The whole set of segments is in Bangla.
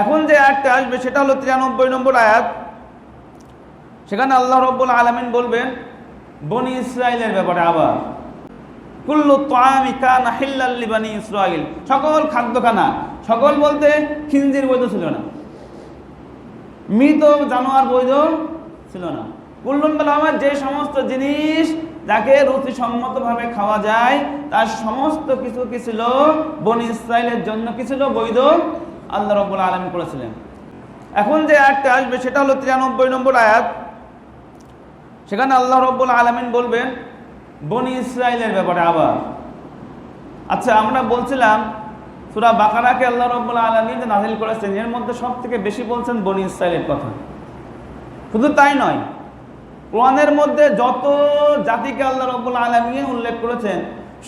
এখন যে আয়াতটা আসবে, সেটা হলো তিরানব্বই নম্বর আয়াত। সেখানে আল্লাহ রব্বুল আলমিন বলবেন, বনি ইসরায়েলের ব্যাপারে আবার, কুল্লু তোয়ামি কানা হিল্লাল্লি বানি ইসরাইল। সকল খাদ্যখানা, সকল বলতে খিঞ্জির বৈধ ছিল না। মৃত জানোয়ার বৈধ ছিল না। কুল্লুন বলা আমার যে সমস্ত জিনিস যাকে রুচিসম্মতভাবে খাওয়া যায়, তার সমস্ত কিছু কি ছিল? বনি ইসরায়েলের জন্য কি ছিল? বৈধ আল্লাহ রব্বুল আলম করেছিলেন এখন যে আয়াতটা আসবে সেটা হলো তিরানব্বই নম্বর আয়াত। সেখানে আল্লাহ রব্বুল আলমিন বলবেন, বনি ইসরায়েলের ব্যাপারে আবার। আচ্ছা আমরা বলছিলাম, সুরা বাকারাকে আল্লাহ রব্বুল আলমিন যে নাজিল করেছেন, এর মধ্যে সব থেকে বেশি বলছেন বনি ইসরায়েলের কথা। শুধু তাই নয়, কোরআনের মধ্যে যত জাতিকে আল্লাহ রব্বুল আলমিন উল্লেখ করেছেন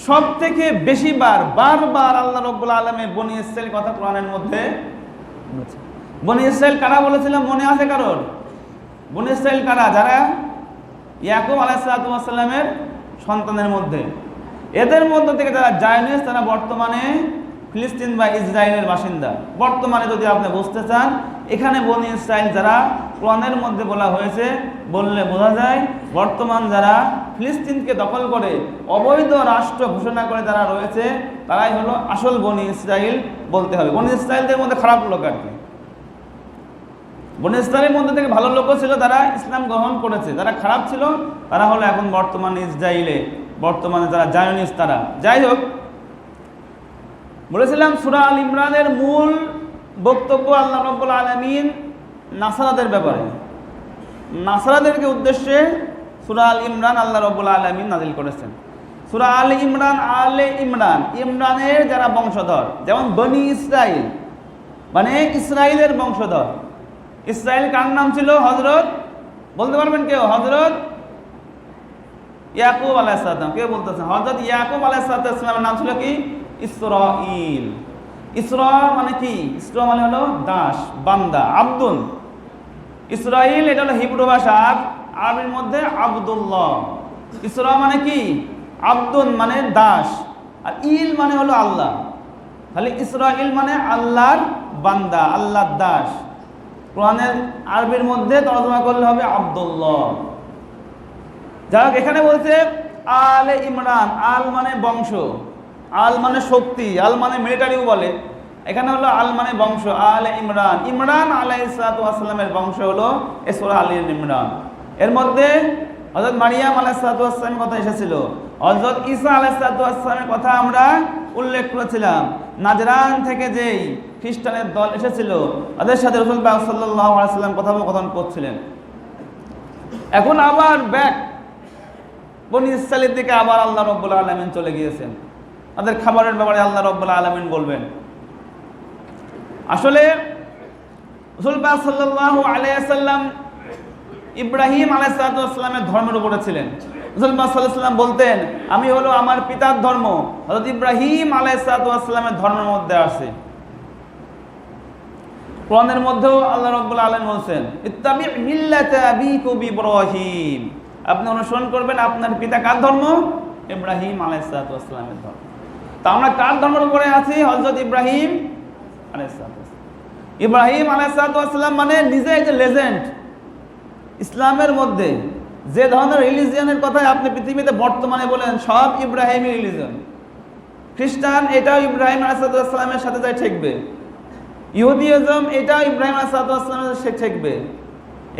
সব থেকে বেশি বার বারবার আল্লাহ রব্বুল আলমে বনি ইসরায়েল কথা কোরআনের মধ্যে। বনি ইসরায়েল কারা বলেছিলাম মনে আছে কারোর? বনি ইসরায়েল কারা? যারা ইয়াকুব আলাইসালামের সন্তানের মধ্যে। এদের মধ্য থেকে যারা জায়নিস তারা বর্তমানে ফিলিস্তিন বা ইসরায়েলের বাসিন্দা। বর্তমানে যদি আপনি বুঝতে চান এখানে বনি ইসরায়েল যারা কোরআনের মধ্যে বলা হয়েছে, বললে বোঝা যায় বর্তমান যারা ফিলিস্তিনকে দখল করে অবৈধ রাষ্ট্র ঘোষণা করে যারা রয়েছে, তারাই হলো আসল বনি ইসরায়েল বলতে হবে। বনি ইসরায়েলদের মধ্যে খারাপ লোক আর কি? বনি ইসরায়েলের মধ্যে থেকে ভালো লোকও ছিল তারা ইসলাম গ্রহণ করেছে। যারা খারাপ ছিল, তারা হলো এখন বর্তমানে ইসরায়েলে বর্তমানে যারা জায়নিস তারা। যাই হোক, বলেছিলাম সুরা আল ইমরানের মূল বক্তব্য আল্লাহ রব্বুল আলমিন নাসারাদের ব্যাপারে। নাসারাদেরকে উদ্দেশ্যে সুরা আল ইমরান আল্লাহ রব্বুল আলমিন নাজিল করেছেন। সুরা আল ইমরান, আলে ইমরান, ইমরানের যারা বংশধর, যেমন বনি ইসরায়েল মানে ইসরায়েলের বংশধর। ইসরায়েল কার নাম ছিল? হজরত বলতে পারবেন কেউ? হজরত ইয়াকুব আলাইসালাম কেউ বলতেছেন হজরত ইয়াকুব আলাইসালামের নাম ছিল কি? ইসরাইল। ইসরা মানে কি? ইসরা মানে হলো দাস, বান্দা, আব্দুল। ইসরাইল, এটা হলো হিব্রু ভাষা, আর আরবির মধ্যে আব্দুল্লাহ। ইসরা মানে কি? আব্দুল মানে দাস, আর ইল মানে হলো আল্লাহ। তাহলে ইসরাইল মানে আল্লাহর বান্দা, আল্লাহর দাস। কোরআনের আরবির মধ্যে তর্জমা করলে হবে আব্দুল্লাহ। যাই হোক, এখানে বলছে আলে ইমরান, আল মানে বংশ। আল মানে শক্তি, আল মানে মিলিটারিও বলে। এখানে হলো আল মানে বংশ, আলে ইমরান। ইমরান আলাইসালামের বংশ হলো এসোরা আলী ইমরান। এর মধ্যে হজরত মারিয়াম আলাইসালামের কথা এসেছিল। হজরত ঈসা আলাইসালামের কথা আমরা উল্লেখ করেছিলাম। নাজরান থেকে যেই খ্রিস্টানের দল এসেছিল, তাদের সাথে রসুল বাহ সাল্লাম কথোপকথন করছিলেন। এখন আবার ব্যাক বনি ইসরায়েলের দিকে আবার আল্লাহ রব্বুল আলমিন চলে গিয়েছেন। তাদের খাবারের ব্যাপারে আল্লাহ রব্বুল আলমিন বলবেন। আসলে আলাইসাল্লাম ইব্রাহিম আলাইসালামের ধর্মের উপরে ছিলেন। সাল্লাম বলতেন, আমি হলো আমার পিতার ধর্ম। হজরত ইব্রাহিম আলাইসালামের ধর্মের মধ্যে আছে কোরআনের মধ্যেও আল্লাহ রব্বুল আলম বলছেন, ইত্তাবি মিল্লাতা আবিকুম ইব্রাহিম। আপনি অনুসরণ করবেন আপনার পিতা কার ধর্ম? ইব্রাহিম আলাইসালামের ধর্ম। তা আমরা কার ধর্মের উপরে আছি? হজরত ইব্রাহিম ইব্রাহিম আলাইসালাম মানে নিজে যে লেজেন্ড ইসলামের মধ্যে যে ধরনের রিলিজিয়নের কথাই আপনি পৃথিবীতে বর্তমানে বলেন, সব ইব্রাহিমী রিলিজন খ্রিস্টান এটাও ইব্রাহিম আলাইসালামের সাথে যাই ঠেকবে। ইহুদিজম এটাও ইব্রাহিম আলাইসালামের সে ঠেকবে।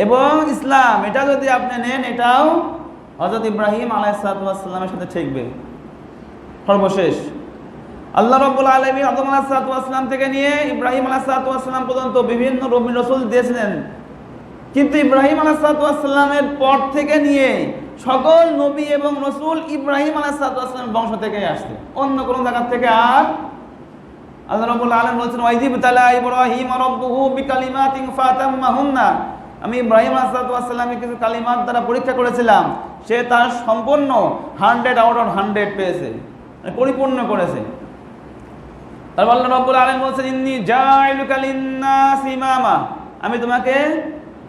এবং ইসলাম, এটা যদি আপনি নেন, এটাও হজরত ইব্রাহিম আলাইসালামের সাথে ঠেকবে। সর্বশেষ। আল্লাহ রব্বুল আলমী আদম আলাহিসাল্লাম থেকে নিয়ে ইব্রাহিম আলাহিসাল্লাম পর্যন্ত বিভিন্ন রবি রসুল দিয়েছিলেন। কিন্তু ইব্রাহিম আলাহিসাল্লামের পর থেকে নিয়ে সকল নবী এবং রসুল ইব্রাহিম আলাহিসাল্লামের বংশ থেকে আসছে। অন্য কোনো জায়গার থেকে আর আল্লাহ রব্বুল আলম বলছেন, ওয়াইজিব তালা ইব্রাহিম রব্বুহু বিকালিমাতিন ফাতাম্মাহুন্না। আমি ইব্রাহিম আসাদুয়াসাল্লামকে কিছু কালিমাত দ্বারা পরীক্ষা করেছিলাম। সে তার সম্পূর্ণ হান্ড্রেড আউট অফ হান্ড্রেড পেয়েছে। মানে পরিপূর্ণ করেছে। তারপর বলছেন, ইন্নি ইমামা। আমি তোমাকে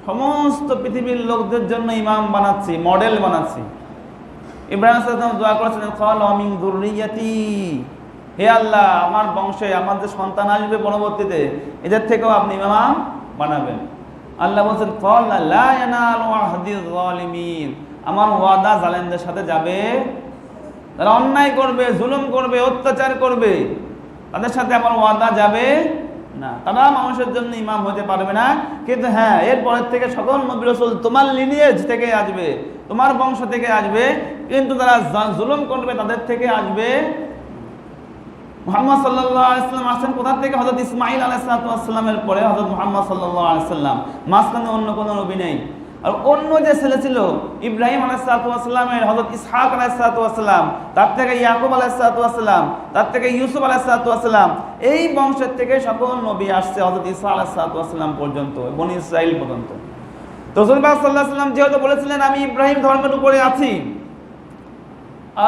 সমস্ত পৃথিবীর লোকদের জন্য ইমাম বানাচ্ছি, মডেল বানাচ্ছি। ইব্রাহিম দোয়া করেছিলেন দুর্রিয়াতি হে আল্লাহ, আমার বংশে, আমার যে সন্তান আসবে পরবর্তীতে, এদের থেকেও আপনি ইমাম বানাবেন। আল্লাহ বলছেন। আমার ওয়াদা জালেমদের সাথে যাবে, তারা অন্যায় করবে, জুলুম করবে, অত্যাচার করবে। তাদের সাথে আমার ওয়াদা যাবে না। তারা মানুষের জন্য ইমাম হতে পারবে না। কিন্তু হ্যাঁ এরপরের থেকে সকল নবী রসুল তোমার লিনিয়েজ থেকে আসবে, তোমার বংশ থেকে আসবে, কিন্তু তারা জুলুম করবে তাদের থেকে আসবে। মোহাম্মদ সাল্লাহ আলাইসাল্লাম আসছেন কোথা থেকে? হজরত ইসমাইল আলাইসালামের পরে হজরত মোহাম্মদ সাল্লাহ আলাইসাল্লাম মাঝখানে অন্য কোনো নবী নেই। আর অন্য যে ছেলে ছিল, ইব্রাহিম আলাইসালামের হজরত ইসহাক আলাইসালাম তার থেকে ইয়াকুব আলাইসালাম তার থেকে ইউসুফ আলাইসালাম এই বংশের থেকে সকল নবী আসছে হজরত ইসা আলাইসালাম পর্যন্ত বনি ইসরাইল পর্যন্ত। তো সাল্লাহ সাল্লাম যেহেতু বলেছিলেন, আমি ইব্রাহিম ধর্মের উপরে আছি।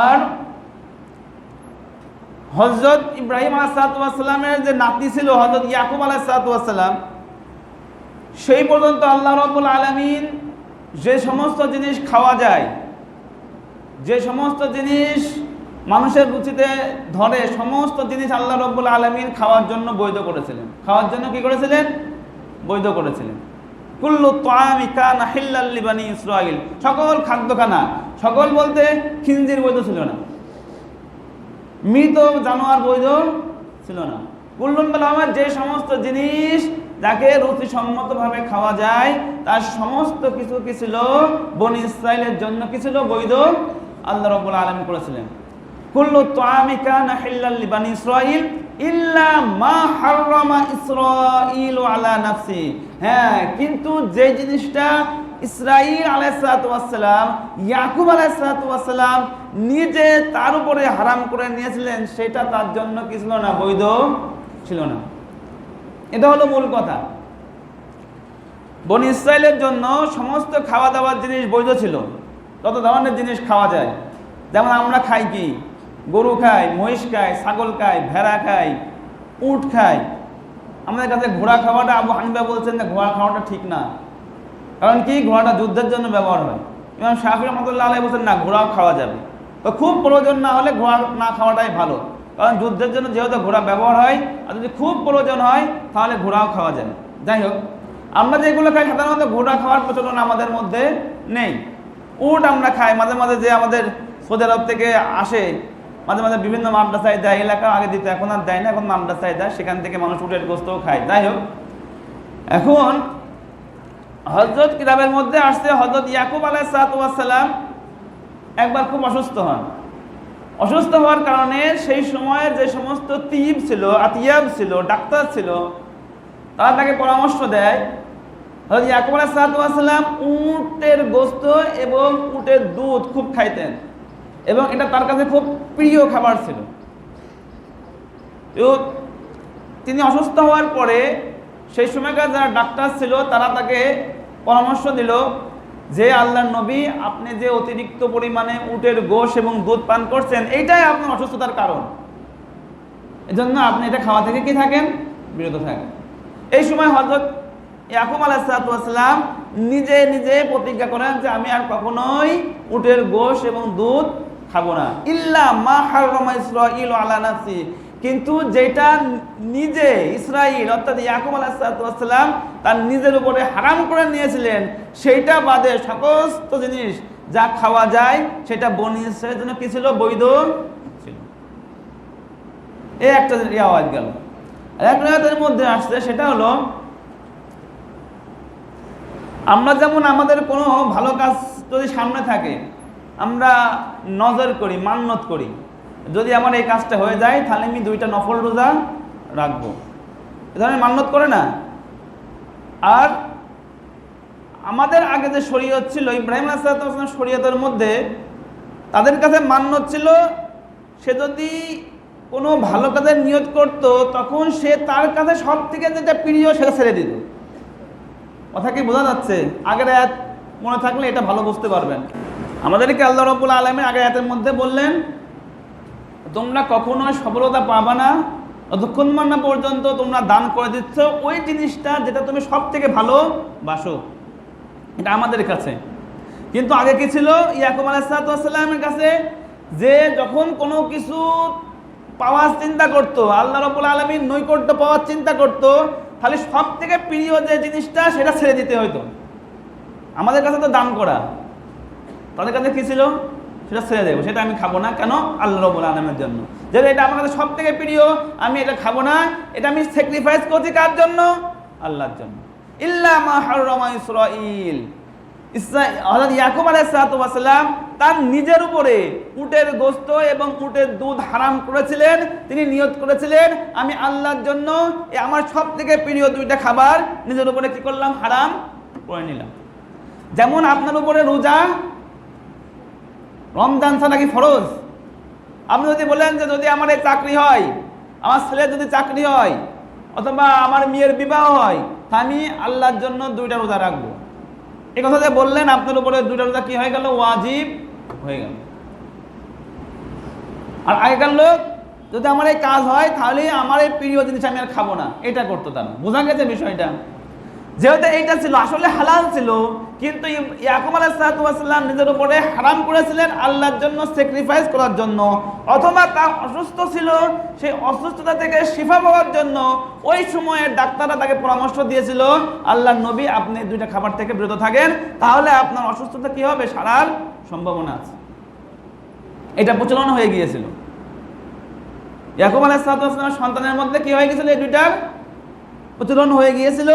আর হজরত ইব্রাহিম আলাহাতামের যে নাতি ছিল হজরত ইয়াকুব আলাহাতাম সেই পর্যন্ত আল্লাহ রব্বুল আলমিন যে সমস্ত জিনিস খাওয়া যায়, যে সমস্ত জিনিস মানুষের রুচিতে ধরে, সমস্ত জিনিস আল্লাহ রব্বুল আলমিন খাওয়ার জন্য বৈধ করেছিলেন। খাওয়ার জন্য কি করেছিলেন? বৈধ করেছিলেন। কুল্লু তোয়ামি কানা হিল্লাল্লি বানি ইসরাইল। সকল খাদ্যখানা, সকল বলতে খিঞ্জির বৈধ ছিল না। মৃত জানোয়ার বৈধ ছিল না। কুল্লুন বলা আমার যে সমস্ত জিনিস যাকে রুচিসম্মতভাবে খাওয়া যায়, তার সমস্ত কিছু কি ছিল? বনি ইসরায়েলের জন্য কি ছিল? বৈধ। আল্লাহ রব্বুল আলম করেছিলেন কুল্লু তোয়ামিকা না হিল্লাল্লি বানি ইসরাইল ইল্লা মা হাররামা ইসরাইল আলা নাফসি। হ্যাঁ কিন্তু যে জিনিসটা ইসরাইল আলাইসালাম ইয়াকুব আলাইসালাম নিজে তার উপরে হারাম করে নিয়েছিলেন, সেটা তার জন্য কি ছিল না? বৈধ ছিল না। এটা হলো মূল কথা। বন ইসরায়েলের জন্য সমস্ত খাওয়া দাওয়ার জিনিস বৈধ ছিল। কত ধরনের জিনিস খাওয়া যায়? যেমন আমরা খাই কি? গরু খাই, মহিষ খাই, ছাগল খাই, ভেড়া খাই, উট খাই। আমাদের কাছে ঘোড়া খাওয়াটা আবু হানিফা বলছেন যে ঘোড়া খাওয়াটা ঠিক না। কারণ কি? ঘোড়াটা যুদ্ধের জন্য ব্যবহার হয়। ইমাম শাহি রহমতুল্লাহ আলাই বলছেন, না, ঘোড়াও খাওয়া যাবে। তো খুব প্রয়োজন না হলে ঘোড়া না খাওয়াটাই ভালো। কারণ যুদ্ধের জন্য যেহেতু ঘোড়া ব্যবহার হয়, আর যদি খুব প্রয়োজন হয়, তাহলে ঘোড়াও খাওয়া যায় যাই হোক, আমরা যেগুলো খাই, সাধারণত ঘোড়া খাওয়ার প্রচলন আমাদের মধ্যে নেই। উট আমরা খাই, মাঝে মাঝে যে আমাদের সৌদি আরব থেকে আসে, মাঝে মাঝে বিভিন্ন মাদ্রাসায় দেয়, এলাকা আগে দিত, এখন আর দেয় না, এখন মাদ্রাসায় দেয়, সেখান থেকে মানুষ উটের গোস্তও খায়। যাই হোক, এখন হজরত কিতাবের মধ্যে আসছে হজরত ইয়াকুব আলাইসালাম একবার খুব অসুস্থ হন। অসুস্থ হওয়ার কারণে সেই সময়ের যে সমস্ত তিব ছিল, আতিয়াব ছিল, ডাক্তার ছিল, তারা তাকে পরামর্শ দেয়। হজরত ইয়াকুব আলাইসালাম উটের গোস্ত এবং উটের দুধ খুব খাইতেন এবং এটা তার কাছে খুব প্রিয় খাবার ছিল। তো তিনি অসুস্থ হওয়ার পরে সেই সময়কার যারা ডাক্তার ছিল, তারা তাকে পরামর্শ দিল যে আল্লাহর নবী আপনি যে অতিরিক্ত পরিমাণে উটের গোশ এবং দুধ পান করছেন, এইটাই আপনার অসুস্থতার কারণ। এজন্য আপনি এটা খাওয়া থেকে কি থাকেন? বিরত থাকেন। এই সময় হজরত ইয়াকুব আলাইসালাম নিজে নিজে প্রতিজ্ঞা করেন যে আমি আর কখনোই উটের গোশ এবং দুধ খাব না। ইল্লা মা হাররমা ইসরাইল আলা কিন্তু যেটা নিজে ইসরাইল, অর্থাৎ ইয়াকুব আলাহিসাল্লাম তার নিজের উপরে হারাম করে নিয়েছিলেন, সেইটা বাদে সমস্ত জিনিস যা খাওয়া যায়, সেটা বনি ইসরায়েলের জন্য কি ছিল? বৈধ ছিল। এই একটা আওয়াজ গেল। এক রাতের মধ্যে আসছে, সেটা হলো, আমরা যেমন আমাদের কোনো ভালো কাজ যদি সামনে থাকে, আমরা নজর করি, মান্নত করি যদি আমার এই কাজটা হয়ে যায়, তাহলে আমি দুইটা নফল রোজা রাখব। এ ধরনের মান্যত করে না। আর আমাদের আগে যে শরীয়ত ছিল, ইব্রাহিম আসলাম শরীয়তের মধ্যে তাদের কাছে মান্নত ছিল, সে যদি কোনো ভালো কাজের নিয়ত করত, তখন সে তার কাছে সব থেকে যেটা প্রিয়, সেটা ছেড়ে দিত। কথা কি বোঝা যাচ্ছে? আগের আয়াত মনে থাকলে এটা ভালো বুঝতে পারবেন। আমাদেরকে আল্লাহ রবুল আলমী আগের আয়াতের মধ্যে বললেন তোমরা কখনো সফলতা পাবা না। যতক্ষণ না পর্যন্ত তোমরা দান করে দিচ্ছ, ওই জিনিসটা যেটা তুমি সব থেকে ভালো বাসো। এটা আমাদের কাছে। কিন্তু আগে কি ছিল? ইয়াকুব আলাইসালামের কাছে যে যখন কোনো কিছু পাওয়ার চিন্তা করতো, আল্লাহ রবুল আলমীর নৈকট্য পাওয়ার চিন্তা করতো, তাহলে সব থেকে প্রিয় যে জিনিসটা সেটা ছেড়ে দিতে হইতো। আমাদের কাছে তো দান করা। তাদের কাছে কি ছিল? সেটা ছেড়ে দেবো। সেটা আমি খাব না। কেন? আল্লাহ রবুল আলমের জন্য। যেটা এটা আমার কাছে সব থেকে প্রিয়, আমি এটা খাব না। এটা আমি স্যাক্রিফাইস করছি কার জন্য? আল্লাহর জন্য। ইসরাইল ইয়াকুব আলাইহিসসালাম তার নিজের উপরে উটের গোস্ত এবং উটের দুধ হারাম করেছিলেন। তিনি নিয়ত করেছিলেন, আমি আল্লাহর জন্য আমার সব থেকে প্রিয় দুইটা খাবার, নিজের উপরে কি করলাম? হারাম করে নিলাম। যেমন আপনার উপরে রোজা রমজান ছাড়া কি ফরজ? আপনি যদি বলেন যে যদি আমার এই চাকরি হয়, আমার ছেলের যদি চাকরি হয়, অথবা আমার মেয়ের বিবাহ হয়, তা আমি আল্লাহর জন্য দুইটা রোজা রাখব। এই কথা যে বললেন, আপনার উপরে দুইটা রোজা কি হয়ে গেল? ওয়াজিব হয়ে গেল। আর আগেকার লোক যদি আমার এই কাজ হয়, তাহলে আমার এই প্রিয় জিনিস আমি আর খাব না। এটা করতো তারা। বোঝা গেছে বিষয়টা? যেহেতু এইটা ছিল, আসলে হালাল ছিল, কিন্তু ইয়াকুব আলাইসালাম নিজের উপরে হারাম করেছিলেন আল্লাহর জন্য স্যাক্রিফাইস করার জন্য। অথবা তার অসুস্থ ছিল, সেই অসুস্থতা থেকে শিফা পাওয়ার জন্য ওই সময়ে ডাক্তাররা তাকে পরামর্শ দিয়েছিল আল্লাহ নবী, আপনি দুইটা খাবার থেকে বিরত থাকেন, তাহলে আপনার অসুস্থতা কি হবে? সারার সম্ভাবনা আছে। এটা প্রচলন হয়ে গিয়েছিল। ইয়াকুব আলাইসালামের সন্তানের মধ্যে কি হয়ে গেছিল এই দুইটার প্রচলন হয়ে গিয়েছিল।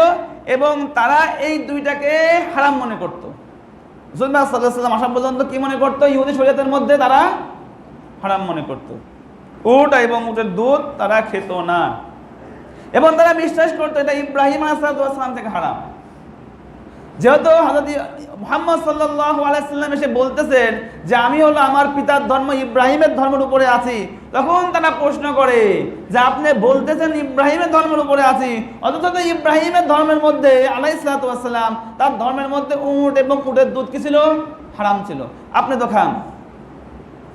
এবং তারা এই দুইটাকে হারাম মনে করতো। সাল্লাহ সাল্লাম আসা পর্যন্ত কি মনে করতো? ইহুদি শরীয়তের মধ্যে তারা হারাম মনে করত। উট এবং উটের দুধ তারা খেত না। এবং তারা বিশ্বাস করতো এটা ইব্রাহিম আসালাম থেকে হারাম। যেহেতু হাজরত মোহাম্মদ সাল্লাহ আলাইসাল্লাম এসে বলতেছেন যে, আমি হলো আমার পিতার ধর্ম, ইব্রাহিমের ধর্মের উপরে আছি। তখন তারা প্রশ্ন করে যে আপনি বলতেছেন ইব্রাহিমের ধর্মের উপরে আছি, অথচ তো ইব্রাহিমের ধর্মের মধ্যে আলাই আলাইসালাম তার ধর্মের মধ্যে উট এবং উটের দুধ কি ছিল? হারাম ছিল। আপনি তো খান।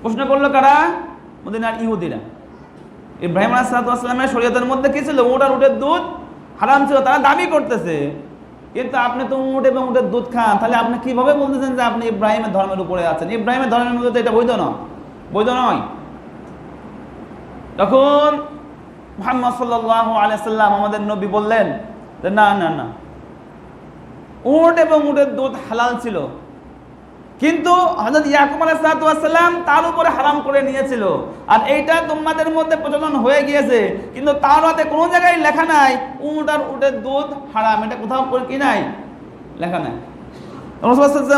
প্রশ্ন করল কারা? মদিনার ইহুদিরা। ইব্রাহিম আলাইসালামের শরীয়তের মধ্যে কি ছিল? উট আর উটের দুধ হারাম ছিল, তারা দাবি করতেছে। কিন্তু আপনি তো উঠ এবং উঠের দুধ খান, তাহলে আপনি কীভাবে বলতেছেন যে আপনি ইব্রাহিমের ধর্মের উপরে আছেন? ইব্রাহিমের ধর্মের মধ্যে এটা বৈধ নয়। বৈধ নয়। তখন মোহাম্মদ সাল্লাহ আলাইসাল্লাম আমাদের নবী বললেন যে, না না না। উট এবং উটের দুধ হালাল ছিল। কিন্তু হজরত ইয়াকুব আলাইসালাম তার উপরে হারাম করে নিয়েছিল। আর এইটা তোমাদের মধ্যে প্রচলন হয়ে গিয়েছে। কিন্তু তার হাতে কোনো জায়গায় লেখা নাই, উট আর উটের দুধ হারাম। এটা কোথাও কি নাই? লেখা নাই।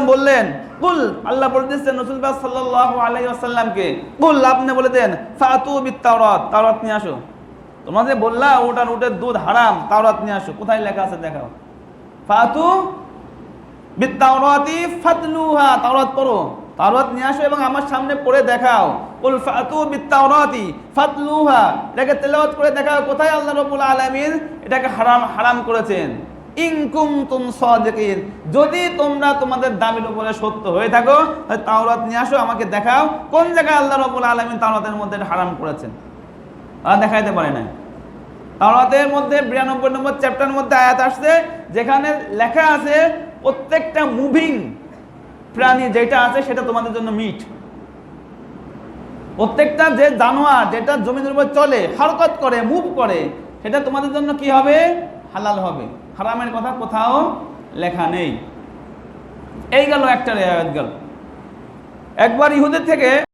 বললেন কুল, আল্লাহ বলে দিচ্ছেন রসুলবাহ সাল্লাহ আলাই আসাল্লামকে কুল, আপনি বলে দেন, ফাতু বিত্তাওরাত, তাওরাত নিয়ে আসো। তোমরা যে বললা উট আর উটের দুধ হারাম, তাওরাত নিয়ে আসো। কোথায় লেখা আছে দেখাও। ফাতু বিত্তাওরাতি ফাতলুহা, তাওরাত পড়ো। তাওরাত নিয়ে আসো এবং আমার সামনে পড়ে দেখাও। কুল, ফাতু বিত্তাওরাতি ফাতলুহা, এটাকে তেলাওয়াত করে দেখাও, কোথায় আল্লাহ রাব্বুল আলামিন এটাকে হারাম হারাম করেছেন। ইনকুম তুম যদি তোমরা তোমাদের দাবির উপরে সত্য হয়ে থাকো তাওরাত নিয়ে আসো, আমাকে দেখাও কোন জায়গায় আল্লাহ রাব্বুল আলামিন তাওরাতের মধ্যে হারাম করেছেন। আর দেখাইতে পারে না তাওরাতের মধ্যে বিরানব্বই নম্বর চ্যাপ্টার মধ্যে আয়াত আসছে, যেখানে লেখা আছে, প্রত্যেকটা মুভিং প্রাণী যেটা আছে সেটা তোমাদের জন্য মিট। প্রত্যেকটা যে জানোয়ার যেটা জমিনের উপর চলে, হরকত করে, মুভ করে, সেটা তোমাদের জন্য কি হবে? হালাল হবে। হারামের কথা কোথাও লেখা নেই। এই গেল একটা রেয়াত গেল। একবার ইহুদের থেকে